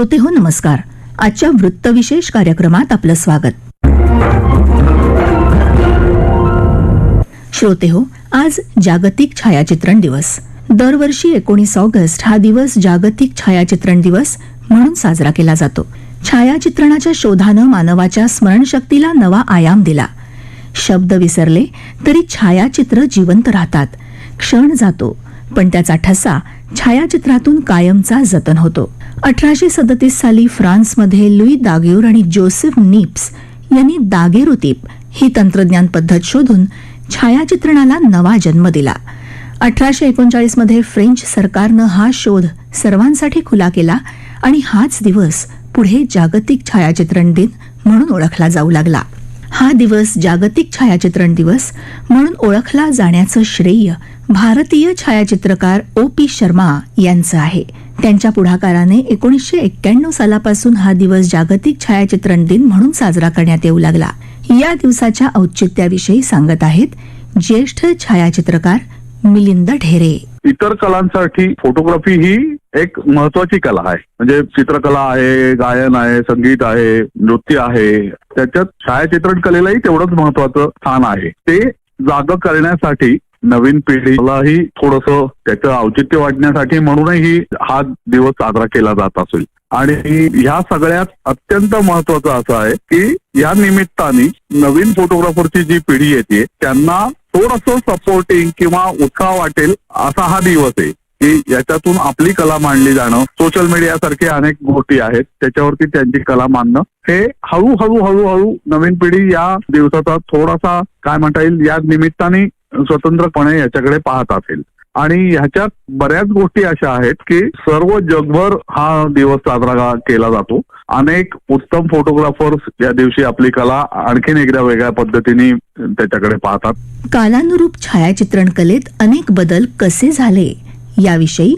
श्रोते हो नमस्कार. आजच्या वृत्तविशेष कार्यक्रमात आपलं स्वागत. श्रोते हो आज जागतिक छायाचित्रण दिवस. दरवर्षी एकोणीस ऑगस्ट हा दिवस जागतिक छायाचित्रण दिवस म्हणून साजरा केला जातो. छायाचित्रणाच्या शोधानं मानवाच्या स्मरणशक्तीला नवा आयाम दिला. शब्द विसरले तरी छायाचित्र जिवंत राहतात. क्षण जातो पण त्याचा ठसा छायाचित्रातून कायमचा जतन होतो. अठराशे सदतीस साली फ्रान्समध्ये लुई दागेर आणि जोसेफ निप्स यांनी दागेरुतीप ही तंत्रज्ञान पद्धत शोधून छायाचित्रणाला नवा जन्म दिला. अठराशे एकोणचाळीसमध्ये फ्रेंच सरकारनं हा शोध सर्वांसाठी खुला केला आणि हाच दिवस पुढे जागतिक छायाचित्रण दिन म्हणून ओळखला जाऊ लागला. हा दिवस जागतिक छायाचित्रण दिवस म्हणून ओळखला जाण्याचं श्रेय भारतीय छायाचित्रकार ओ पी शर्मा यांचं आहे. त्यांच्या पुढाकाराने एकोणीसशे एक्क्याण्णव सालापासून हा दिवस जागतिक छायाचित्रण दिन म्हणून साजरा करण्यात येऊ लागला. या दिवसाच्या औचित्याविषयी सांगत आहेत ज्येष्ठ छायाचित्रकार मिलिंद ढेरे. इतर कलांसाठी फोटोग्राफी ही एक महत्वाची कला आहे. म्हणजे चित्रकला आहे गायन आहे संगीत आहे नृत्य आहे. त्याच्यात छायाचित्रण कलेलाही तेवढंच महत्वाचं स्थान आहे. ते जाग करण्यासाठी नवीन पिढीलाही थोडस त्याचं औचित्य वाढण्यासाठी म्हणूनही हा दिवस साजरा केला जात असेल. आणि ह्या सगळ्यात अत्यंत महत्वाचं असं आहे की या निमित्ताने नवीन फोटोग्राफरची जी पिढी येते त्यांना थोडस सपोर्टिंग किंवा उत्साह वाटेल असा हा दिवस आहे. की याच्यातून आपली कला मांडली जाणं. सोशल मीडिया सारखे अनेक गोष्टी आहेत त्याच्यावरती त्यांची कला मांडणं. हे हळूहळू हळूहळू नवीन पिढी या दिवसाचा थोडासा काय म्हणता येईल या निमित्ताने स्वतंत्रपणे याच्याकडे पाहत असेल. आणि ह्याच्यात बऱ्याच गोष्टी अशा आहेत की सर्व जगभर हा दिवस साजरा केला जातो. अनेक उत्तम फोटोग्राफर्स या दिवशी आपली कला आणखीन एकदा वेगळ्या पद्धतीने त्याच्याकडे पाहतात. कालानुरूप छायाचित्रण कलेत अनेक बदल कसे झाले? याविषयी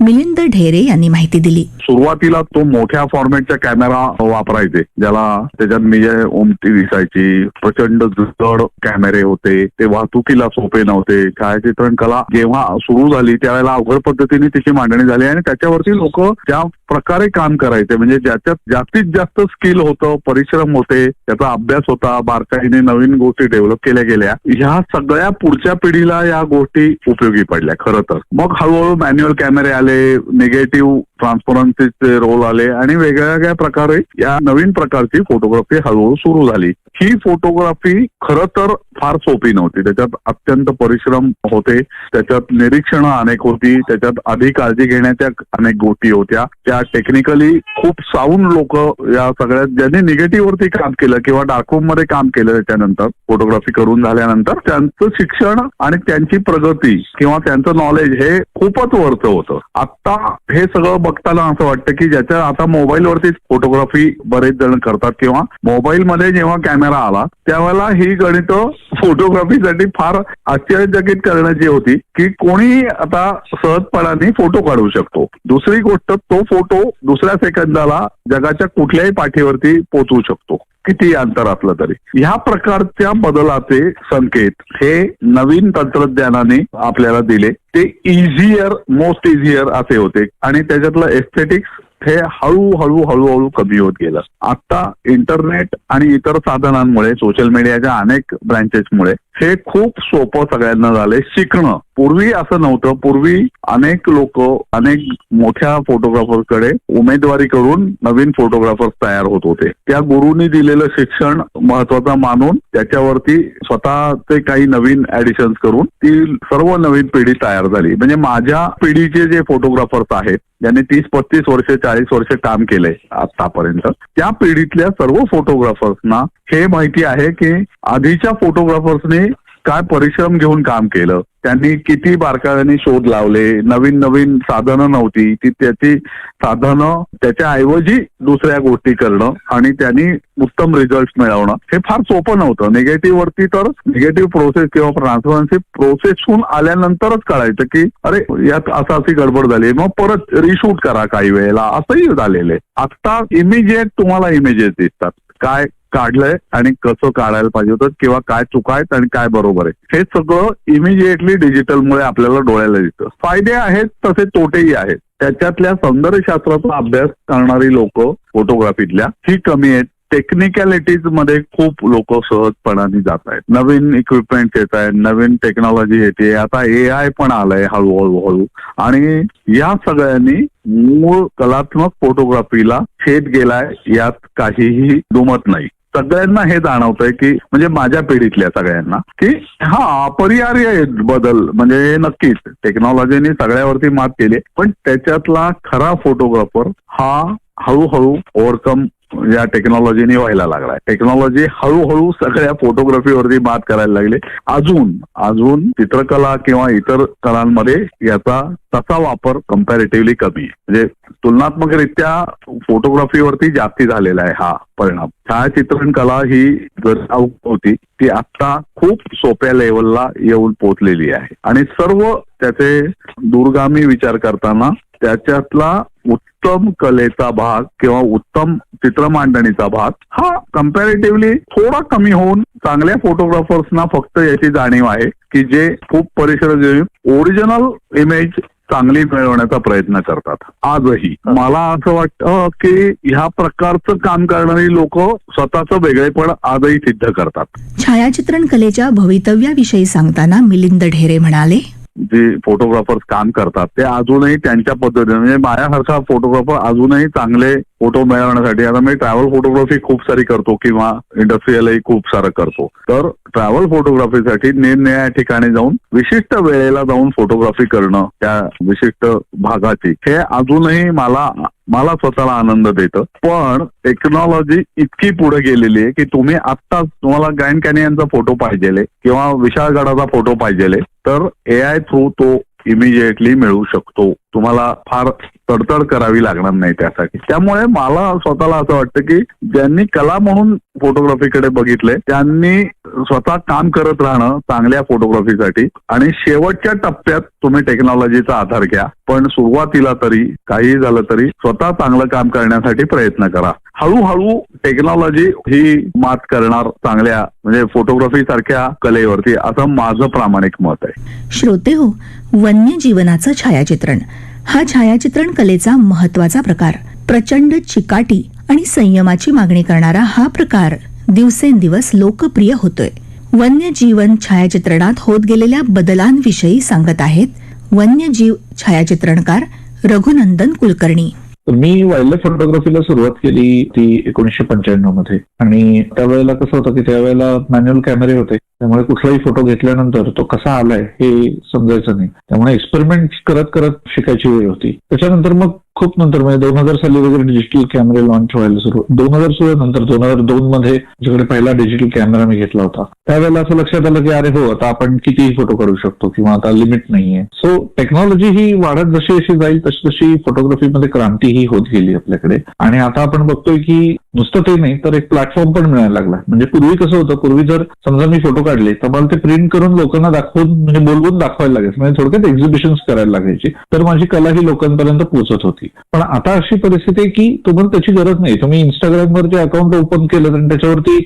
मिलिंद ढेरे यांनी माहिती दिली. सुरुवातीला तो मोठ्या फॉर्मॅटचा कॅमेरा वापरायचे ज्याला त्याच्यात निजे उमटी दिसायची प्रचंड जड कॅमेरे होते ते वाहतुकीला सोपे नव्हते छायाचित्रण कला जेव्हा सुरू झाली त्यावेळेला अवघड पद्धतीने तिची मांडणी झाली आणि त्याच्यावरती लोक त्या प्रकारे काम करायचे. म्हणजे ज्याच्यात जास्तीत जास्त स्किल होतं परिश्रम होते त्याचा अभ्यास होता बारकाईने नवीन गोष्टी डेव्हलप केल्या गेल्या. ह्या सगळ्या पुढच्या पिढीला या गोष्टी उपयोगी पडल्या खरं तर. मग हळूहळू मॅन्युअल कॅमेरे आले निगेटिव्ह ट्रान्सपरन्सीचे रोल आले आणि वेगळ्या वेगळ्या प्रकारे या नवीन प्रकारची फोटोग्राफी हळूहळू सुरू झाली. ही फोटोग्राफी खरं तर फार सोपी नव्हती. त्याच्यात अत्यंत परिश्रम होते. त्याच्यात निरीक्षणं अनेक होती. त्याच्यात आधी काळजी घेण्याच्या अनेक गोष्टी होत्या. त्या टेक्निकली खूप साऊंड लोक या सगळ्यात ज्यांनी निगेटिव्ह वरती काम केलं किंवा डार्करूममध्ये काम केलं त्याच्यानंतर फोटोग्राफी करून झाल्यानंतर त्यांचं शिक्षण आणि त्यांची प्रगती किंवा त्यांचं नॉलेज हे खूपच वरचं होतं. आता हे सगळं बघताना असं वाटतं की ज्याच्या आता मोबाईलवरतीच फोटोग्राफी बरेच जण करतात किंवा मोबाईलमध्ये जेव्हा कॅमेरा आला त्यावेळेला ही गणित फोटोग्राफीसाठी फार आश्चर्यचकित करण्याची होती की कोणी आता सहजपणाने फोटो काढू शकतो. दुसरी गोष्ट तो फोटो दुसऱ्या सेकंदाला जगाच्या कुठल्याही पाठीवरती पोचवू शकतो किती अंतर असलं तरी. ह्या प्रकारच्या बदलाचे संकेत हे नवीन तंत्रज्ञानाने आपल्याला दिले. ते इझियर मोस्ट इझियर असे होते. आणि त्याच्यातलं एस्थेटिक्स हे हळूहळू हळूहळू कमी होत गेलं. आता इंटरनेट आणि इतर साधनांमुळे सोशल मीडियाच्या अनेक ब्रँचेसमुळे हे खूप सोपं सगळ्यांना झालंय शिकणं. पूर्वी असं नव्हतं. पूर्वी अनेक लोक अनेक मोठ्या फोटोग्राफरकडे उमेदवारी करून नवीन फोटोग्राफर्स तयार होत होते. त्या गुरुनी दिलेलं शिक्षण महत्वाचं मानून त्याच्यावरती स्वतःचे काही नवीन ऍडिशन करून ती सर्व नवीन पिढी तयार झाली. म्हणजे माझ्या पिढीचे जे फोटोग्राफर्स आहेत ज्यांनी तीस पस्तीस वर्ष चाळीस वर्ष काम केलंय आतापर्यंत त्या पिढीतल्या सर्व फोटोग्राफर्सना हे माहिती आहे की आधीच्या फोटोग्राफर्सने काय परिश्रम घेऊन काम केलं? त्यांनी किती बारकाव्याने शोध लावले? नवीन नवीन साधनं नव्हती. ती त्याची साधनं त्याच्या ऐवजी दुसऱ्या गोष्टी करणं आणि त्यांनी उत्तम रिझल्ट मिळवणं हे फार सोपं नव्हतं. निगेटिव्ह वरती तर निगेटिव्ह प्रोसेस किंवा ट्रान्सफरन्सी प्रोसेसहून आल्यानंतरच कळायचं की अरे यात असं अशी गडबड झाली. मग परत रिशूट करा काही वेळेला. असंही झालेलं आहे. आता इमिजिएट तुम्हाला इमेजेस दिसतात. काय काढलंय आणि कसं काढायला पाहिजे होतं किंवा काय चुका आहेत आणि काय बरोबर आहे. हे सगळं इमिजिएटली डिजिटलमुळे आपल्याला डोळ्याला दिसतं फायदे आहेत तसे तोटेही आहेत. त्याच्यातल्या सौंदर्यशास्त्राचा अभ्यास करणारी लोक फोटोग्राफीतल्या ही कमी आहेत. टेक्निकॅलिटीजमध्ये खूप लोक सहजपणाने जात आहेत. नवीन इक्विपमेंट येत आहेत नवीन टेक्नॉलॉजी येते आता ए आय पण आलंय हळूहळू हळू. आणि या सगळ्यांनी मूळ कलात्मक फोटोग्राफीला छेद गेलाय यात काहीही दुमत नाही. सगळ्यांना हे जाणवतंय की म्हणजे माझ्या पिढीतल्या सगळ्यांना की हा अपरिहार्य बदल म्हणजे हे नक्कीच टेक्नॉलॉजीने सगळ्यावरती मात केली पण त्याच्यातला खरा फोटोग्राफर हा हळूहळू ओव्हरकम या टेक्नॉलॉजीने व्हायला लागलाय. टेक्नॉलॉजी हळूहळू सगळ्या फोटोग्राफीवरती मात करायला लागली. अजून अजून चित्रकला किंवा इतर कलांमध्ये याचा तसा वापर कम्पॅरेटिव्हली कमी आहे. म्हणजे तुलनात्मकरित्या फोटोग्राफीवरती जास्ती झालेला आहे हा परिणाम. छायाचित्रण कला ही जर होती ती आता खूप सोप्या लेवलला येऊन पोहोचलेली आहे. आणि सर्व त्याचे दूरगामी विचार करताना त्याच्यातला उत्तम कलेचा भाग किंवा उत्तम चित्रमांडणीचा भाग. हा कम्पॅरेटिव्हली थोडा कमी होऊन चांगल्या फोटोग्राफर्सना फक्त याची जाणीव आहे की जे खूप परिश्रम घेऊन ओरिजिनल इमेज चांगली मिळवण्याचा प्रयत्न करतात. आजही मला असं वाटतं की ह्या प्रकारचं काम करणारी लोक स्वतःचं वेगळेपण आजही सिद्ध करतात. छायाचित्रण कलेच्या भवितव्याविषयी सांगताना मिलिंद ढेरे म्हणाले जे फोटोग्राफर्स काम करतात ते अजूनही त्यांच्या पद्धतीने म्हणजे माझ्यासारखा फोटोग्राफर अजूनही चांगले फोटो मिळवण्यासाठी आता मी ट्रॅव्हल फोटोग्राफी खूप सारी करतो किंवा इंडस्ट्रीयलही खूप सारं करतो. तर ट्रॅव्हल फोटोग्राफीसाठी निरनिळ्या ठिकाणी जाऊन विशिष्ट वेळेला जाऊन फोटोग्राफी करणं त्या विशिष्ट भागाची हे अजूनही मला मला स्वतःला आनंद देतं. पण टेक्नॉलॉजी इतकी पुढे गेलेली आहे की तुम्ही आत्ताच तुम्हाला ग्रँड यांचा फोटो पाहिजेले किंवा विशाळगडाचा फोटो पाहिजेले तर ए आय थ्रू तो इमिजिएटली मिळू शकतो. तुम्हाला फार तडतड करावी लागणार नाही त्यासाठी. त्यामुळे मला स्वतःला असं वाटतं की ज्यांनी कला म्हणून फोटोग्राफीकडे बघितले त्यांनी स्वतः काम करत राहणं चांगल्या फोटोग्राफीसाठी आणि शेवटच्या टप्प्यात तुम्ही टेक्नॉलॉजीचा आधार घ्या. पण सुरुवातीला तरी काहीही झालं तरी स्वतः चांगलं काम करण्यासाठी प्रयत्न करा. हळूहळू टेक्नॉलॉजी ही मात करणार चांगल्या म्हणजे फोटोग्राफी सारख्या कलेवरती. असं माझं प्रामाणिक मत आहे. श्रोते हो वन्यजीवनाचं छायाचित्रण. हा छायाचित्रण कलेचा महत्त्वाचा प्रकार. प्रचंड चिकाटी आणि संयमाची मागणी करणारा हा प्रकार दिवसेंदिवस लोकप्रिय होतोय. वन्यजीवन छायाचित्रणात होत गेलेल्या बदलांविषयी सांगत आहेत वन्यजीव छायाचित्रणकार रघुनंदन कुलकर्णी. मी वाईल्ड फोटोग्राफीला सुरुवात केली ती एकोणीसशे पंच्याण्णवमध्ये आणि त्यावेळेला कसं होतं की त्यावेळेला मॅन्युअल कॅमेरे होते. त्यामुळे कुठलाही फोटो घेतल्यानंतर तो कसा आलाय हे समजायचं नाही. त्यामुळे एक्सपेरिमेंट करत करत शिकायची वेळ होती. त्याच्यानंतर मग खूप नंतर म्हणजे दोन हजार साली वगैरे डिजिटल कॅमेरे लॉन्च व्हायला सुरू दोन हजार सोळा नंतर दोन हजार दोन मध्ये जिकडे पहिला डिजिटल कॅमेरा मी घेतला होता. त्यावेळेला असं लक्षात आलं की अरे हो आता आपण कितीही फोटो काढू शकतो किंवा आता लिमिट नाहीये. सो टेक्नॉलॉजी ही वाढत जशी जशी जाईल तशी तशी फोटोग्राफीमध्ये क्रांती ही होत गेली आपल्याकडे. आणि आता आपण बघतोय की नुसतं ते नाही तर एक प्लॅटफॉर्म पण मिळायला लागला. म्हणजे पूर्वी कसं होतं पूर्वी जर समजा मी फोटो काढले तर मला ते प्रिंट करून लोकांना दाखवून म्हणजे बोलवून दाखवायला लागायचं. म्हणजे थोडक्यात एक्झिबिशन करायला लागायची. तर माझी कला ही लोकांपर्यंत पोहोचत होती. पण आता अशी परिस्थिती आहे की तुम्हाला त्याची गरज नाही. तुम्ही इंस्टाग्रामवर जे अकाउंट ओपन केलं आणि त्याच्यावरती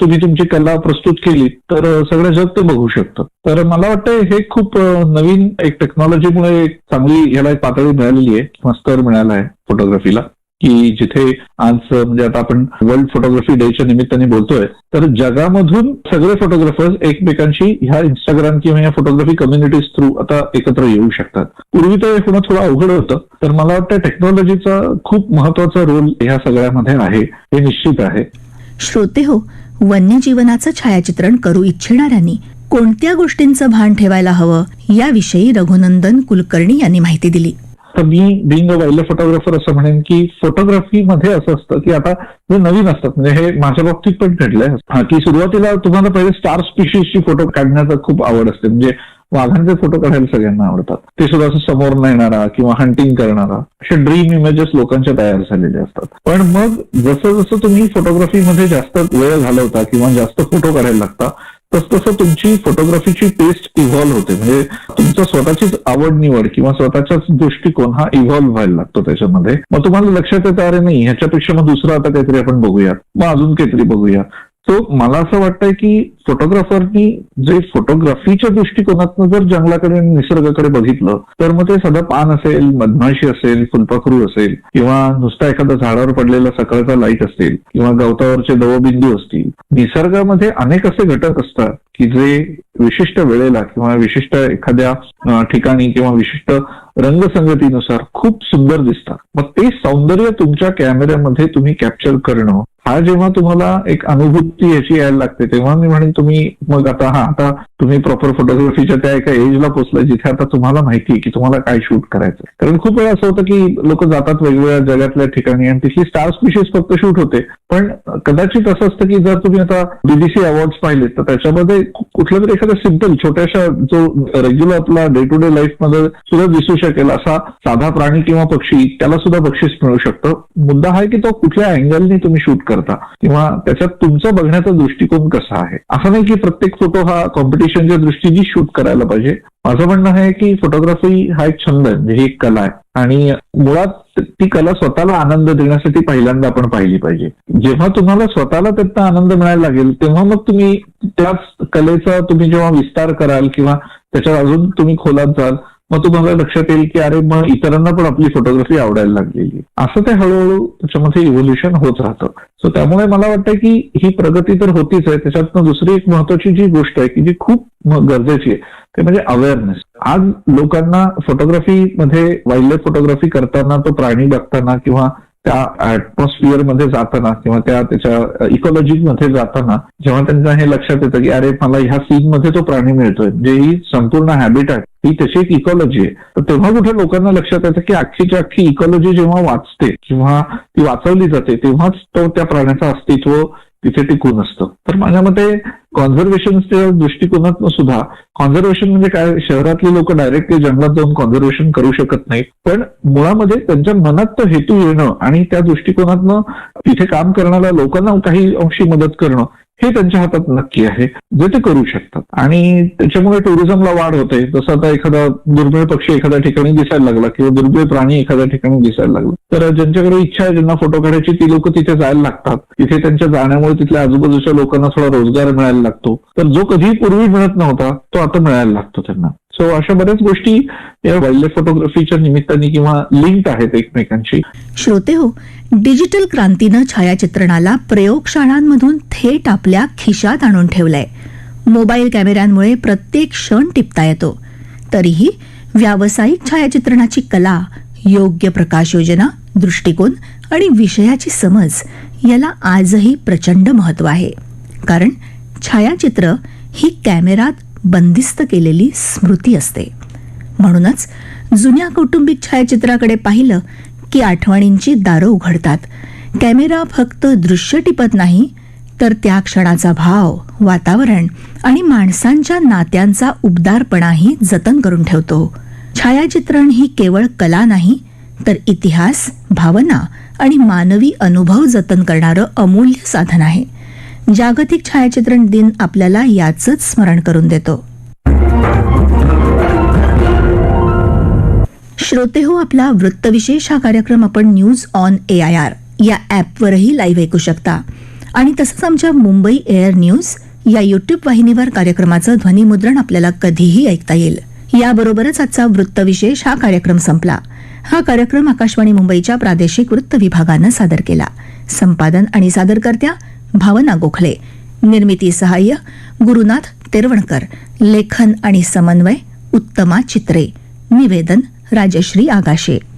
तुम्ही तुमची कला प्रस्तुत केली तर सगळं जग ते बघू शकतं. तर मला वाटतं हे खूप नवीन एक टेक्नॉलॉजीमुळे एक चांगली ह्याला एक पातळी मिळालेली आहे. मस्तर मिळाला आहे फोटोग्राफीला की जिथे आज म्हणजे आता आपण वर्ल्ड फोटोग्राफी डेच्या निमित्ताने बोलतोय तर जगामधून सगळे फोटोग्राफर्स एकमेकांशी ह्या इंस्टाग्राम किंवा या फोटोग्राफी कम्युनिटीज थ्रू आता एकत्र येऊ शकतात. पूर्वी तर हे होणं थोडं अवघड होतं तर मला वाटतं टेक्नॉलॉजीचा खूप महत्त्वाचा रोल ह्या सगळ्यामध्ये आहे हे निश्चित आहे. श्रोते हो वन्यजीवनाचं छायाचित्रण करू इच्छिणाऱ्यांनी कोणत्या गोष्टींचं भान ठेवायला हवं याविषयी रघुनंदन कुलकर्णी यांनी माहिती दिली. तर मी बिंग अ वाईल्ड फोटोग्राफर असं म्हणेन की फोटोग्राफी मध्ये असं असतं की आता जे नवीन असतात म्हणजे हे माझ्या बाबतीत पण घडलंय. की सुरुवातीला तुम्हाला पहिले स्टार स्पीशीजची फोटो काढण्याचा खूप आवड असते. म्हणजे वाघांचे फोटो काढायला सगळ्यांना आवडतात. ते सुद्धा असं समोर न येणारा किंवा हंटिंग करणारा असे ड्रीम इमेजेस लोकांच्या तयार झालेले असतात. पण मग जसं जसं तुम्ही फोटोग्राफीमध्ये जास्त वेळ घालवता किंवा जास्त फोटो काढायला लागता तस तसं तुमची फोटोग्राफीची टेस्ट इव्हॉल्व्ह होते. म्हणजे तुमचा स्वतःचीच आवड निवड किंवा स्वतःचाच दृष्टिकोन हा इव्हॉल्व्ह व्हायला लागतो त्याच्यामध्ये. मग तुम्हाला लक्षात येतं अरे नाही ह्याच्यापेक्षा मग दुसरं आता काहीतरी आपण बघूया. मग अजून काहीतरी बघूया. सो मला असं वाटतंय की फोटोग्राफरनी जे फोटोग्राफीच्या दृष्टिकोनातनं जर जंगलाकडे आणि निसर्गाकडे बघितलं तर मग ते सदा पान असेल मधमाशी असेल फुलपाखरू असेल किंवा नुसता एखादा झाडावर पडलेला सकाळचा लाइट असेल किंवा गवतावरचे दवबिंदू असतील. निसर्गामध्ये अनेक असे घटक असतात की जे विशिष्ट वेळेला किंवा विशिष्ट एखाद्या ठिकाणी किंवा विशिष्ट रंगसंगतीनुसार खूप सुंदर दिसतात. मग ते सौंदर्य तुमच्या कॅमेऱ्यामध्ये तुम्ही कॅप्चर करणं हा जेव्हा तुम्हाला एक अनुभूती याची यायला लागते तेव्हा मी म्हणेन तुम्ही मग आता हा आता तुम्ही प्रॉपर फोटोग्राफीच्या त्या एका एजला पोहोचलाय जिथे आता तुम्हाला माहिती आहे की तुम्हाला काय शूट करायचं कारण खूप वेळा असं होतं की लोक जातात वेगवेगळ्या जगातल्या ठिकाणी आणि तिथली स्टार स्पीशीज फक्त शूट होते. पण कदाचित असं असतं की जर तुम्ही आता बीबीसी अवॉर्ड पाहिले तर त्याच्यामध्ये कुठल्या तरी एखादा सिंपल छोट्याशा जो रेग्युलर आपला डे टू डे लाईफमध्ये सुद्धा दिसू शकेल असा साधा प्राणी किंवा पक्षी त्याला सुद्धा बक्षीस मिळू शकतं. मुद्दा हा आहे की तो कुठल्या अँगलने तुम्ही शूट करता किंवा त्याच्यात तुमचा बघण्याचा दृष्टिकोन कसा आहे? असं नाही की प्रत्येक फोटो हा कॉम्पिटिशनच्या दृष्टीने शूट करायला पाहिजे. माझं म्हणणं आहे की फोटोग्राफी हा एक छंद आहे म्हणजे ही एक कला आहे. आणि मुळात ती कला स्वतःला आनंद देण्यासाठी पहिल्यांदा आपण पाहिली पाहिजे. जेव्हा तुम्हाला स्वतःला त्यातनं आनंद मिळायला लागेल तेव्हा मग तुम्ही त्याच कलेचा तुम्ही जेव्हा विस्तार कराल किंवा त्याच्यावर अजून तुम्ही खोलात जाल मग तुम्हाला लक्षात येईल की अरे मग इतरांना पण आपली फोटोग्राफी आवडायला लागलेली. असं ते हळूहळू त्याच्यामध्ये इव्होल्युशन होत राहतं. सो त्यामुळे मला वाटतं की ही प्रगती तर होतीच आहे. त्याच्यातनं दुसरी एक महत्वाची जी गोष्ट आहे की जी खूप गरजेची आहे ते म्हणजे अवेअरनेस आज लोकांना फोटोग्राफी मध्ये वाईल्ड लाईफ फोटोग्राफी करताना तो प्राणी बघताना किंवा त्या ऍटमॉस्फिअरमध्ये जाताना किंवा त्या त्याच्या इकॉलॉजी मध्ये जाताना जेव्हा त्यांना हे लक्षात येतं की अरे मला ह्या सीन मध्ये तो प्राणी मिळतोय म्हणजे ही संपूर्ण हॅबिटॅट ही तशी एक इकॉलॉजी आहे. तर तेव्हा कुठे लोकांना लक्षात येतं की अख्खीची अख्खी इकॉलॉजी जेव्हा वाचते किंवा ती वाचवली जाते तेव्हाच तो त्या प्राण्याचं अस्तित्व तिथे टिकून असतं. तर माझ्या मते कॉन्झर्वेशनच्या दृष्टिकोनातून सुद्धा कॉन्झर्वेशन म्हणजे काय? शहरातले लोक डायरेक्टली जंगलात जाऊन कॉन्झर्वेशन करू शकत नाही पण मुळामध्ये त्यांच्या मनात तो हेतू येणं आणि त्या दृष्टिकोनातनं तिथे काम करणाऱ्या लोकांना काही अंशी मदत करणं हे त्यांच्या हातात नक्की आहे जे ते करू शकतात. आणि त्याच्यामुळे टुरिझमला वाढ होते. जसं आता एखादा दुर्मिळ पक्षी एखाद्या ठिकाणी दिसायला लागला किंवा दुर्मिळ प्राणी एखाद्या ठिकाणी दिसायला लागला. तर ज्यांच्याकडे इच्छा आहे ज्यांना फोटो काढायची ती लोक तिथे जायला लागतात. तिथे त्यांच्या जाण्यामुळे तिथल्या आजूबाजूच्या लोकांना थोडा रोजगार मिळायला लागतो. तर जो कधीही पूर्वी मिळत नव्हता तो आता मिळायला लागतो त्यांना. सो अशा बऱ्याच गोष्टी या वाईल्ड फोटोग्राफीच्या निमित्ताने किंवा लिंक आहेत एकमेकांशी. श्रोते हो डिजिटल क्रांतीनं छायाचित्रणाला प्रयोगशाळांमधून थेट आपल्या खिशात आणून ठेवलंय. मोबाईल कॅमेऱ्यांमुळे प्रत्येक क्षण टिपता येतो. तरीही व्यावसायिक छायाचित्रणाची कला योग्य प्रकाश योजना दृष्टिकोन आणि विषयाची समज याला आजही प्रचंड महत्त्व आहे. कारण छायाचित्र ही कॅमेरात बंदिस्त केलेली स्मृती असते. म्हणूनच जुन्या कौटुंबिक छायाचित्राकडे पाहिलं की आठवणींची दारं उघडतात. कॅमेरा फक्त दृश्य टिपत नाही तर त्या क्षणाचा भाव वातावरण आणि माणसांच्या नात्यांचा उबदारपणाही जतन करून ठेवतो. छायाचित्रण ही केवळ कला नाही तर इतिहास भावना आणि मानवी अनुभव जतन करणारं अमूल्य साधन आहे. जागतिक छायाचित्रण दिन आपल्याला याचंच स्मरण करून देतो. श्रोते हो आपला वृत्तविशेष हा कार्यक्रम आपण news on A I R या ॲपवरही लाईव्ह ऐकू शकता. आणि तसंच आमच्या मुंबई एअर न्यूज या युट्यूब वाहिनीवर कार्यक्रमाचं ध्वनिमुद्रण आपल्याला कधीही ऐकता येईल. याबरोबरच आजचा वृत्तविशेष हा कार्यक्रम संपला. हा कार्यक्रम आकाशवाणी मुंबईच्या प्रादेशिक वृत्त विभागानं सादर केला. संपादन आणि सादरकर्त्या भावना गोखले. निर्मिती सहाय्य गुरुनाथ तेरवणकर. लेखन आणि समन्वय उत्तमा चित्रे. निवेदन राजश्री आगाशे.